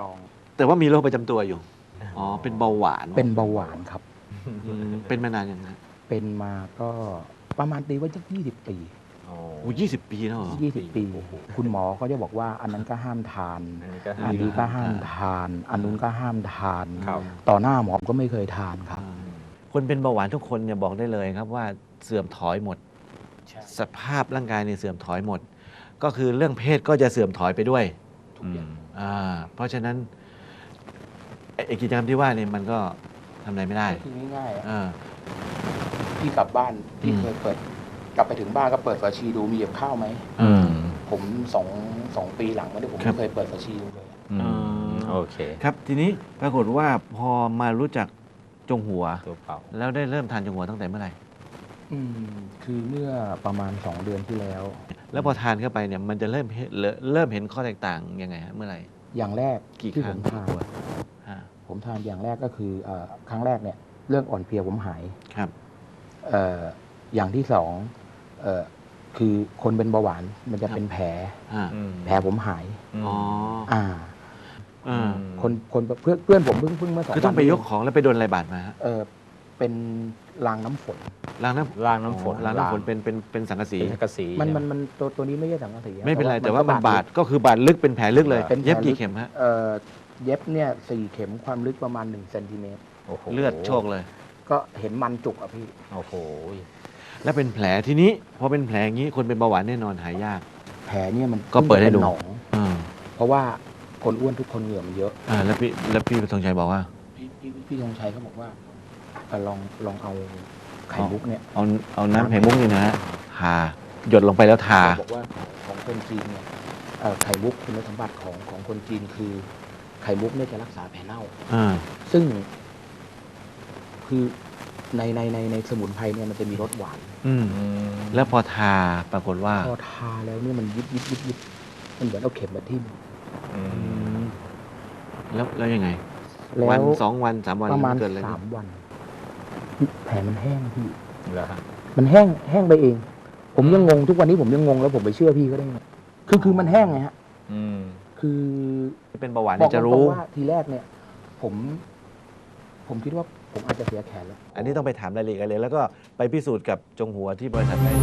รอง แต่ว่ามีโรคประจำตัวอยู่ อ๋อ เป็นเบาหวานเป็นเบาหวานครับ อืมเป็นมานานยังฮะเป็นมาก็ประมาณตีว่าจะยี่สิบปีโอ้โอ้ยี่สิบปีแล้วเหรอยี่สิบปี คุณหมอก็จะบอกว่าอันนั้นก็ห้ามทาน อันนี้ก็อันนี้ก็ห้ามทาน อันนู้นก็ห้ามทาน ครับ ต่อหน้าหมอก็ไม่เคยทานครับอ่าคนเป็นเบาหวานทุกคนเนี่ยบอกได้เลยครับว่าเสื่อมถอยหมด สภาพร่างกายเนี่ยเสื่อมถอยหมด ก็คือเรื่องเพศก็จะเสื่อมถอยไปด้วย อืมอ่าเพราะฉะนั้นไอ้ไอ้กิจกรรมที่ว่าเนี่ยมันก็ทำอะไรไม่ได้คือง่ายๆอะอ่า พี่กลับบ้านพี่อืม เคยเปิด กลับไปถึงบ้านก็เปิดฝาชีดูมีกับข้าวไหมอืมผมสองสองปีหลังมาเนี่ยผมครับ ไม่เคยเปิดฝาชีดูเลย อืมอ่าโอเค ครับทีนี้ปรากฏว่าพอมารู้จักจงหัว ตัวเปล่า แล้วได้เริ่มทานจงหัวตั้งแต่เมื่อไหร่ อืมคือเมื่อประมาณสองเดือนที่แล้ว แล้วพอทานเข้าไปเนี่ยมันจะเริ่มเห็นเริ่มเห็นข้อแตกต่างยังไงฮะเมื่อไหร่ อย่างแรกกี่ที่คผรั้งมทานฮะผมทานอย่างแรกก็คือเออครั้งแรกเนี่ยเรื่องอ่อนเพลียผมหายครับ เอ่ออย่างที่สองเอ่อคือคนเป็นเบาหวานมันจะเป็นแผล อ่าอืมแผลผมหายมอ๋ออ่า อ่าคนคนเพื่อนเพื่อนผมเพิ่งเพิ่งเมื่อสองคือต้องไปวันยกของแล้วไปโดนอะไรบาดมาฮะ เออ เป็นรางน้ำฝนล้างน้ำล้างน้ำฝนล้างน้ำฝนเป็นเป็นเป็นสังกะสี เป็นกระสีมันมันมันตัวตัวนี้ไม่ใช่สังกะสีอะไม่เป็นไรว่แต่ว่ามันก็บาดก็คือบาดลึกเป็นแผลลึกเลย เป็นแผลเย็บลึกี่เข็มฮะเอ่อเย็บเนี่ยสี่เข็มความลึกประมาณหนึ่งเซนติเมตรโอ้โหเลือดโชกเลย ก็เห็นมันจุกอะพี่ โอ้โหแล้วเป็นแผลทีนี้พอเป็นแผลอย่างนี้คนเป็นเบาหวานแน่นอนหายยาก แผลเนี่ยมันก็เปิดให้ดูนหนอง อ่าเพราะว่าคนอ้วนทุกคนเหงื่อมันเยอะ อ่าแล้วพี่แล้วพี่ทองชัยบอกว่า พี่พี่พี่ธงชัยเขาบอกว่า เอ่อลองลองเอาไข่มุกเนี่ยเอาเอาน้ำไข่มุกนี่นะฮะทาหยดลงไปแล้วทา บอกว่าของคนจีนเนี่ยเอ่อไข่มุกคุณสมบัติของของคนจีนคือไข่มุกเนี่ยจะรักษาแผลเน่า อ่า ซึ่ง คือในในในในสมุนไพรเนี่ยมันจะมีรสหวาน อืมอืมแล้วพอทาปรากฏว่า พอทาแล้วเนี่ยมันยิบยิบยิบยิบมันเหมือนเอาเข็มมาทิ่มอือืมมแล้วแล้วยังไง แล้วันวสองวันสามวันประมาณเกิดอะไรสาขึ้มนวัน แผลมันแห้งพี่แล้วฮะ มันแห้งแห้งไปเอง ผมยังงงทุกวันนี้ผมยังงงแล้วผมไปเชื่อพี่ก็ได้ไงคือคือมันแห้งไงฮะ อืมคือเป็นเบาหวานบเนี่อกยจะตรรู้ งๆว่าทีแรกเนี่ย ผม ผมคิดว่าผมอาจจะเสียแขนแล้ว อันนี้ต้องไปถามรายละเอียดกันเลย แล้วก็ไปพิสูจน์กับจงหัวที่บริษัทไทย